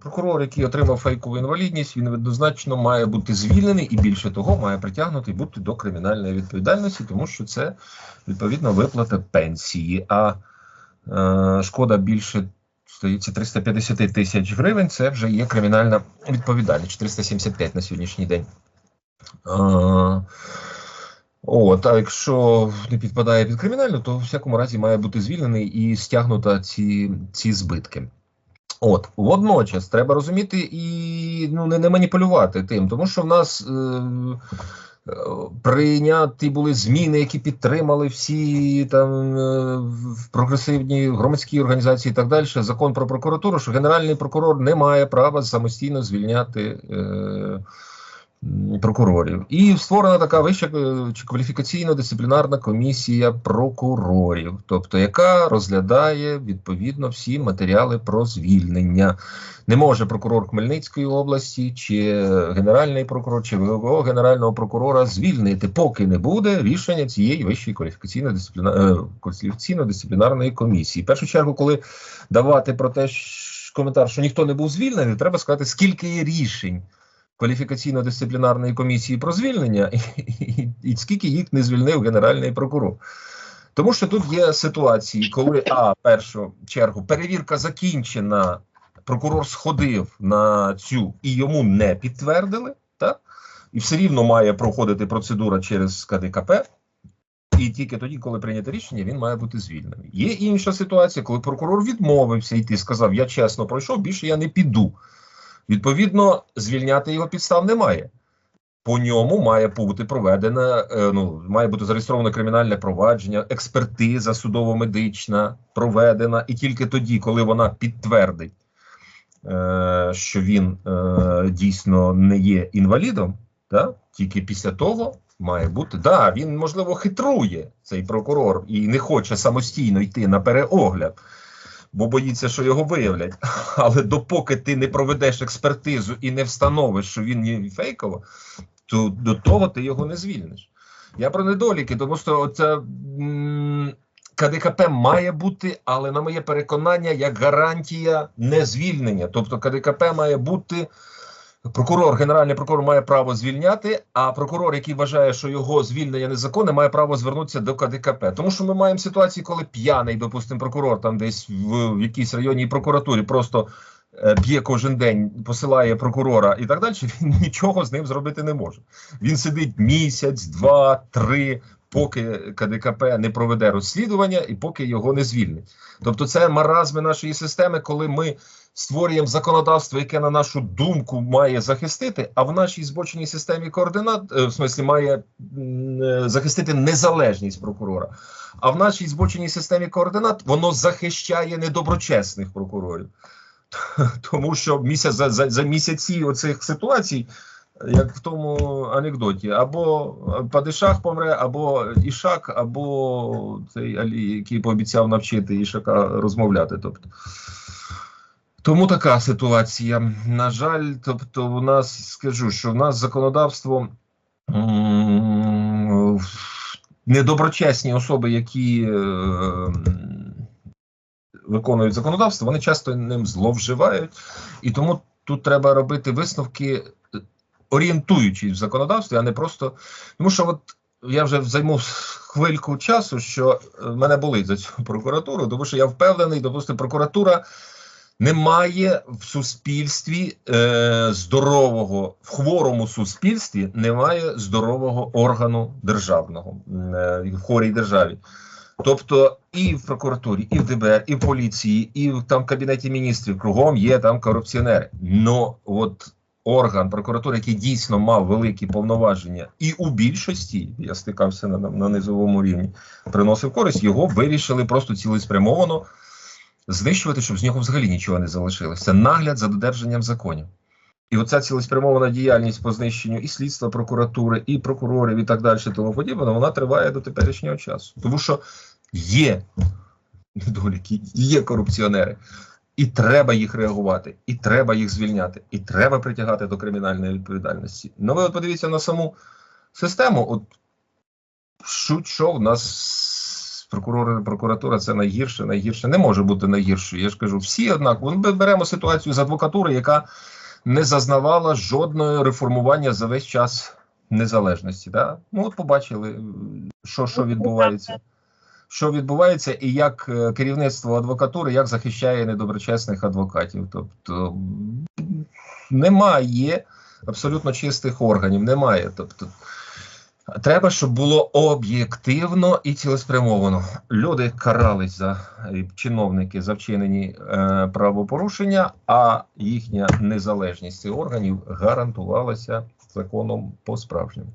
Прокурор, який отримав фейкову інвалідність, він однозначно має бути звільнений і більше того, має притягнутий бути до кримінальної відповідальності, тому що це відповідно виплата пенсії. А е, шкода більше здається 350 тисяч гривень. Це вже є кримінальна відповідальність 475 на сьогоднішній день. Е, От, а якщо не підпадає під кримінальну, то в всякому разі має бути звільнений і стягнута ці, ці збитки. От, водночас треба розуміти і ну, не, не маніпулювати тим, тому що в нас е, е, прийняті були зміни, які підтримали всі там е, в- прогресивні громадські організації і так далі. Закон про прокуратуру, що генеральний прокурор не має права самостійно звільняти. Е, Прокурорів і створена така вища е, чи кваліфікаційно-дисциплінарна комісія прокурорів, тобто яка розглядає відповідно всі матеріали про звільнення. Не може прокурор Хмельницької області чи генеральний прокурор чи ВГО генерального прокурора звільнити, поки не буде рішення цієї вищої кваліфікаційно-дисципліна- е, кваліфікаційно-дисциплінарної комісії. В першу чергу, коли давати про те, коментар, що ніхто не був звільнений, треба сказати, скільки є рішень кваліфікаційно-дисциплінарної комісії про звільнення, і, і, і скільки їх не звільнив генеральний прокурор. Тому що тут є ситуації, коли а першу чергу перевірка закінчена, прокурор сходив на цю і йому не підтвердили, так? І все рівно має проходити процедура через КДКП. І тільки тоді, коли прийнято рішення, він має бути звільнений. Є інша ситуація, коли прокурор відмовився йти, сказав: Я чесно пройшов, більше я не піду. Відповідно, звільняти його підстав немає. По ньому має бути проведена, е, ну має бути зареєстроване кримінальне провадження, експертиза судово-медична проведена, і тільки тоді, коли вона підтвердить, е, що він е, дійсно не є інвалідом, да, тільки після того має бути. Да, він можливо хитрує цей прокурор і не хоче самостійно йти на переогляд бо боїться, що його виявлять. Але допоки ти не проведеш експертизу і не встановиш, що він є фейково, то до того ти його не звільниш. Я про недоліки, тому що оця КДКП має бути, але на моє переконання, як гарантія незвільнення. Тобто КДКП має бути. Прокурор, генеральний прокурор має право звільняти, а прокурор, який вважає, що його звільнення незаконне, має право звернутися до КДКП. Тому що ми маємо ситуацію, коли п'яний, допустимо, прокурор там десь в, в якійсь районній прокуратурі просто е, б'є кожен день, посилає прокурора і так далі. Він нічого з ним зробити не може. Він сидить місяць, два, три. Поки КДКП не проведе розслідування і поки його не звільнить. Тобто, це маразми нашої системи, коли ми створюємо законодавство, яке на нашу думку має захистити, а в нашій збоченій системі координат, е, в смислі, має е, захистити незалежність прокурора. А в нашій збоченій системі координат воно захищає недоброчесних прокурорів. Тому що місяць за, за, за місяці оцих ситуацій. Як в тому анекдоті, або Падишах помре, або Ішак, або цей Алі, який пообіцяв навчити Ішака розмовляти. Тобто. Тому така ситуація. На жаль, тобто, у нас скажу, що в нас законодавство недоброчесні особи, які е, виконують законодавство, вони часто ним зловживають, і тому тут треба робити висновки, орієнтуючись в законодавстві, а не просто тому, що от. Я вже займу хвильку часу, що е, мене болить за цю прокуратуру, тому що я впевнений, допустимо, прокуратура немає в суспільстві е, здорового, в хворому суспільстві немає здорового органу державного е, в хворій державі. Тобто і в прокуратурі, і в ДБР, і в поліції, і в там кабінеті міністрів кругом є там корупціонери. Но от орган прокуратури, який дійсно мав великі повноваження, і у більшості я стикався на, на низовому рівні, приносив користь. Його вирішили просто цілеспрямовано знищувати, щоб з нього взагалі нічого не залишилося. Це нагляд за додержанням законів. І оця цілеспрямована діяльність по знищенню і слідства прокуратури, і прокурорів, і так далі, тому подібне, вона триває до теперішнього часу. Тому що є недоліки, є корупціонери, і треба їх реагувати, і треба їх звільняти, і треба притягати до кримінальної відповідальності. Ну ви от подивіться на саму систему. От що, що в нас прокурори, прокуратура це найгірше, найгірше не може бути найгірше. Я ж кажу, всі однаково. Ми беремо ситуацію з адвокатури, яка не зазнавала жодного реформування за весь час незалежності. Да? Ну, от побачили, що, що відбувається. Що відбувається, і як е, керівництво адвокатури як захищає недоброчесних адвокатів. Тобто немає абсолютно чистих органів, немає. Тобто, треба, щоб було об'єктивно і цілеспрямовано. Люди карались за чиновники за вчинені е, правопорушення, а їхня незалежність цих органів гарантувалася законом по справжньому.